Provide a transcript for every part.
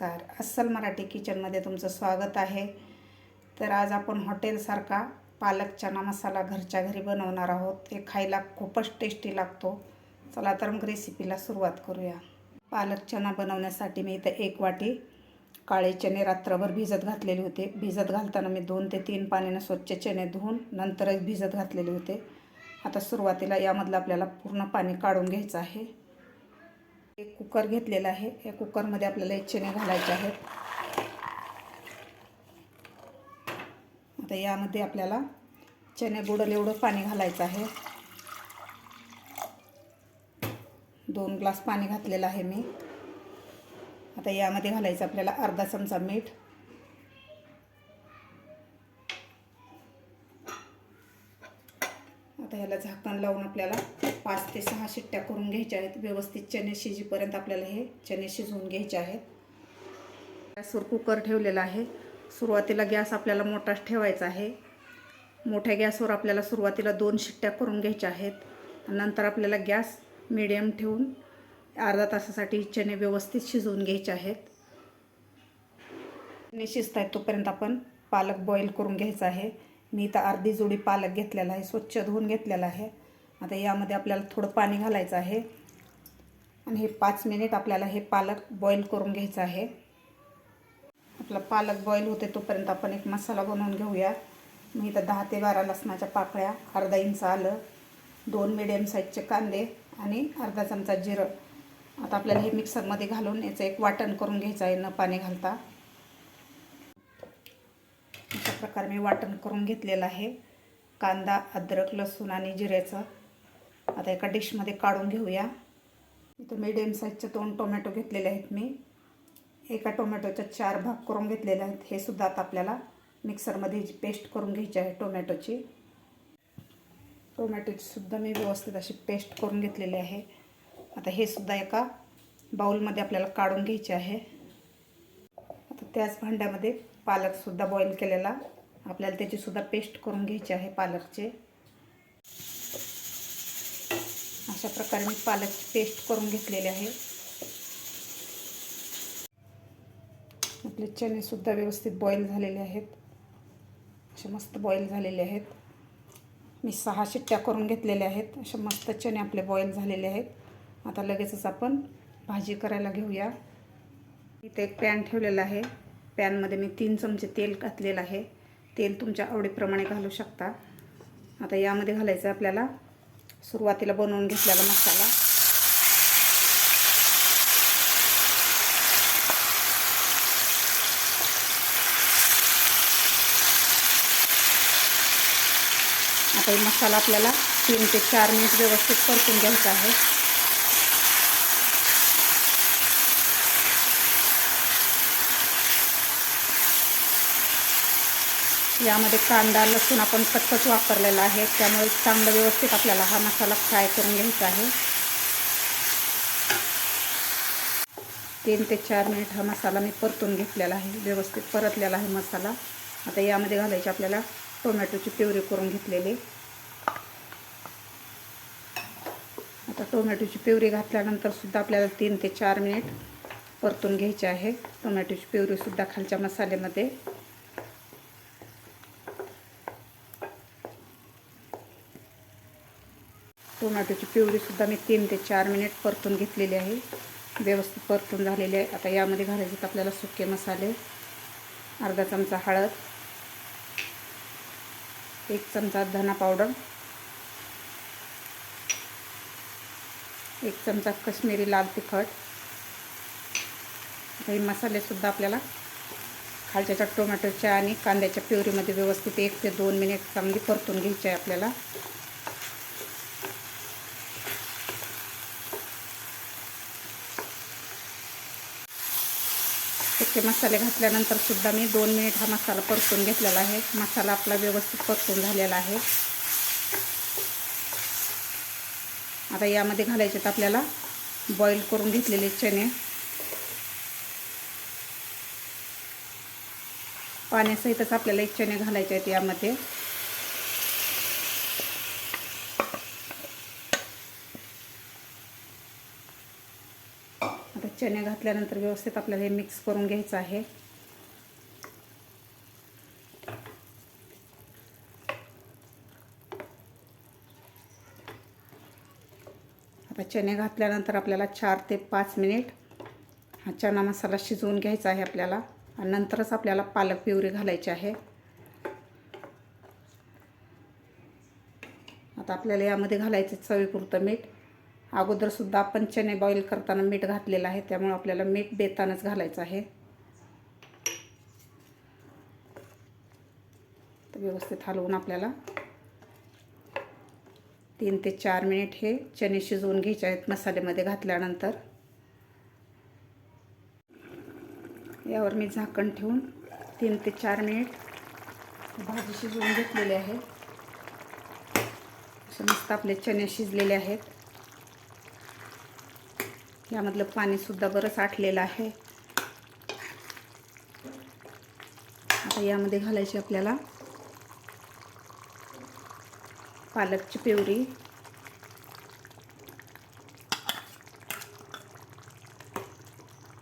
नमस्कार. अस्सल मराठी किचनमध्ये तुमचं स्वागत आहे. तर आज आपण हॉटेलसारखा पालक चना मसाला घरच्या घरी बनवणार आहोत. हे खायला खूपच टेस्टी लागतो. चला तर मग रेसिपीला सुरुवात करूया. पालक चना बनवण्यासाठी मी इथं एक वाटी काळे चणे रात्रभर भिजत घातलेले होते. भिजत घालताना मी दोन ते तीन पाण्यानं स्वच्छ चणे धुवून नंतरच भिजत घातलेले होते. आता सुरुवातीला यामधलं आपल्याला पूर्ण पाणी काढून घ्यायचं आहे. एक कुकर घेतलेला आहे. या कुकरमध्ये आपल्याला एक चणे घालायचे आहेत. आता यामध्ये आपल्याला चणे बुडल एवढं पाणी घालायचं आहे. दोन ग्लास पाणी घातलेलं आहे मी. आता यामध्ये घालायचं आपल्याला अर्धा चमचा मीठ. ह्याला झाकण लावून आपल्याला पाच ते सहा शिट्ट्या करून घ्यायच्या आहेत. व्यवस्थित चणे शिजेपर्यंत आपल्याला हे चणे शिजवून घ्यायचे आहेत. गॅसवर कुकर ठेवलेला आहे. सुरुवातीला गॅस आपल्याला मोठाच ठेवायचा आहे. मोठ्या गॅसवर आपल्याला सुरुवातीला दोन शिट्ट्या करून घ्यायच्या आहेत. नंतर आपल्याला गॅस मिडियम ठेवून अर्धा तासासाठी चणे व्यवस्थित शिजवून घ्यायचे आहेत. चणे शिजत आहेत तोपर्यंत आपण पालक बॉईल करून घ्यायचा आहे. मी इथं अर्धी जोडी पालक घेतलेला आहे स्वच्छ धुवून घेतलेला आहे. आता यामध्ये आपल्याला थोडं पाणी घालायचं आहे. आणि हे पाच मिनिट आपल्याला हे पालक बॉईल करून घ्यायचं आहे. आपला पालक बॉईल होते तोपर्यंत आपण एक मसाला बनवून घेऊया. मी इथं दहा ते बारा लसणाच्या पाकळ्या अर्धा इंच आलं दोन मिडियम साईजचे कांदे आणि अर्धा चमचा जिरं. आता आपल्याला हे मिक्सरमध्ये घालून याचं एक वाटण करून घ्यायचं आहे न पाणी घालता. प्रकारे मी वाटण करून घेतलेलं आहे. कांदा अद्रक लसूण आणि जिऱ्याचं आता एका डिशमध्ये काढून घेऊया. इथं मिडियम साईजचे दोन टोमॅटो घेतलेले आहेत मी. एका टोमॅटोचा चार भाग करून घेतलेले आहेत. हे सुद्धा आता आपल्याला मिक्सरमध्ये पेस्ट करून घ्यायची आहे टोमॅटोची टोमॅटोची सुद्धा मी व्यवस्थित अशी पेस्ट करून घेतलेली आहे. आता हे सुद्धा एका बाऊलमध्ये आपल्याला काढून घ्यायचे आहे. आता त्याच भांड्यामध्ये पालकसुद्धा बॉईल केलेला. आपल्याला त्याचीसुद्धा पेस्ट करून घ्यायची आहे पालकचे. अशा प्रकारे मी पालकची पेस्ट करून घेतलेली आहे. आपले चणेसुद्धा व्यवस्थित बॉईल झालेले आहेत. असे मस्त बॉईल झालेले आहेत. मी सहा शिट्ट्या करून घेतलेल्या आहेत. असे मस्त चणे आपले बॉईल झालेले आहेत. आता लगेचच आपण भाजी करायला घेऊया. इथे एक पॅन ठेवलेला आहे. पॅनमध्ये मी तीन चमचे तेल घातलेलं आहे. तेल तुमच्या आवडीप्रमाणे घालू शकता. आता यामध्ये घालायचं आपल्याला. सुरुवातीला बनवून घेतलेला मसाला. आता हे मसाला आपल्याला तीन ते चार मिनिट व्यवस्थित परतून घ्यायचा आहे. यामध्ये कांदा लसूण आपण कच्चच वापरलेला आहे. त्यामुळे चांगलं व्यवस्थित आपल्याला हा मसाला फ्राय करून घ्यायचा आहे. तीन ते चार मिनिट हा मसाला मी परतून घेतलेला आहे. व्यवस्थित परतलेला आहे मसाला. आता यामध्ये घालायची आपल्याला टोमॅटोची प्युरी करून घेतलेली. आता टोमॅटोची प्युरी घातल्यानंतर सुद्धा आपल्याला तीन ते चार मिनिट परतून घ्यायची आहे. टोमॅटोची प्युरीसुद्धा खालच्या मसाल्यामध्ये. टोमॅटोची प्युरीसुद्धा मी तीन ते चार मिनिट परतून घेतलेली आहे. व्यवस्थित परतून झालेले आहे. आता यामध्ये घालायचे आपल्याला सुके मसाले. अर्धा चमचा हळद. एक चमचा धना पावडर. एक चमचा कश्मीरी लाल तिखट. हे मसालेसुद्धा आपल्याला खालच्या टोमॅटोच्या आणि कांद्याच्या प्युरीमध्ये व्यवस्थित एक ते दोन मिनिट चांगली परतून घ्यायची आहे आपल्याला. सुके मसाले घातल्यानंतर सुद्धा मी दोन मिनिट हा मसाला परतून घेतलेला आहे. मसाला आपला व्यवस्थित परतून झालेला आहे. आता यामध्ये घालायचे आपल्याला बॉईल करून घेतलेले चणे. पाण्यासहितच आपल्याला एक चणे घालायचे आहेत यामध्ये. चणे घातल्यानंतर व्यवस्थित आपल्याला हे मिक्स करून घ्यायचं आहे. आता चणे घातल्यानंतर आपल्याला चार ते पाच मिनिट हा चणा मसाला शिजवून घ्यायचा आहे आपल्याला. आणि नंतरच आपल्याला पालक पिवरी घालायची आहे. आता आपल्याला यामध्ये घालायचं चवीपुरतं मीठ. अगोदरसुद्धा आपण चणे बॉईल करताना मीठ घातलेलं आहे त्यामुळे आपल्याला मीठ बेतानच घालायचं आहे. तर व्यवस्थित हलवून आपल्याला तीन ते चार मिनिट हे चणे शिजवून घ्यायचे आहेत मसाल्यामध्ये घातल्यानंतर. यावर मी झाकण ठेवून तीन ते चार मिनिट भाजी शिजवून घेतलेली आहे. असे मस्त आपले चणे शिजलेले आहेत. यामधलं पाणीसुद्धा बरंच आटलेलं आहे. आता यामध्ये घालायची आपल्याला पालकची पिवरी.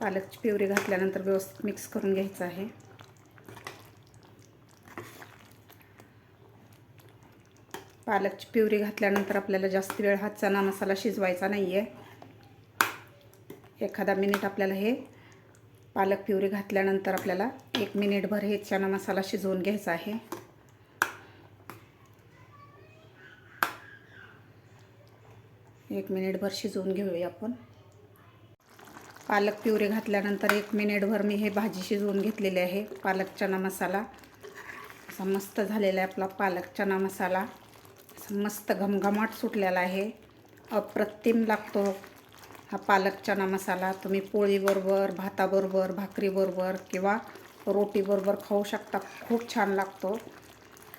पालकची पिवरी घातल्यानंतर व्यवस्थित मिक्स करून घ्यायचं आहे. पालकची पिवरी घातल्यानंतर आपल्याला जास्त वेळ हा चना मसाला शिजवायचा नाही आहे एखादा मिनिट आपल्याला हे पालक पिवरी घातल्यानंतर आपल्याला एक मिनिटभर हे चना मसाला शिजवून घ्यायचा आहे. एक मिनिटभर शिजवून घेऊया आपण. पालक पिवरी घातल्यानंतर एक मिनिटभर मी हे भाजी शिजवून घेतलेली आहे. पालक चना मसाला असा मस्त झालेला आहे आपला पालक चना मसाला. असा मस्त घमघमाट सुटलेला आहे. अप्रतिम लागतो हा पालक चना मसाला तुम्ही पोळीबरोबर भाताबरोबर भाकरीबरोबर किंवा रोटीबरोबर खाऊ शकता. खूप छान लागतो.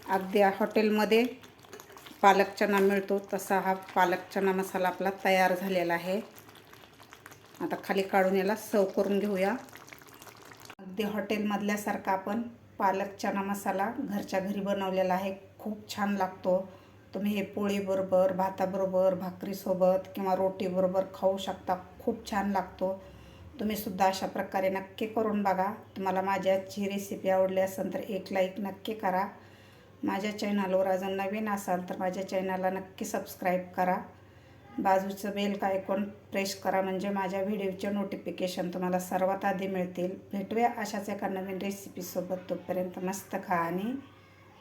अगदी हॉटेलमध्ये पालक चना मिळतो. तसा हा पालक चना मसाला आपला तयार झालेला आहे. आता खाली काढून याला सर्व करून घेऊया. अगदी हॉटेलमधल्यासारखा आपण पालक चना मसाला घरच्या घरी बनवलेला आहे. खूप छान लागतो. तुम्ही हे पोळीबरोबर भाताबरोबर भाकरीसोबत किंवा रोटीबरोबर खाऊ शकता. खूप छान लागतो. तुम्हीसुद्धा अशा प्रकारे नक्की करून बघा. तुम्हाला माझी आजची रेसिपी आवडली असेल तर एक लाईक नक्की करा. माझ्या चॅनलवर अजून नवीन असाल तर माझ्या चॅनलला नक्की सबस्क्राईब करा. बाजूचं बेल का ऐकून प्रेस करा म्हणजे माझ्या व्हिडिओचे नोटिफिकेशन तुम्हाला सर्वात आधी मिळतील. भेटूया अशाच एका नवीन रेसिपीसोबत तोपर्यंत मस्त खा आणि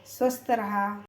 स्वस्त रहा.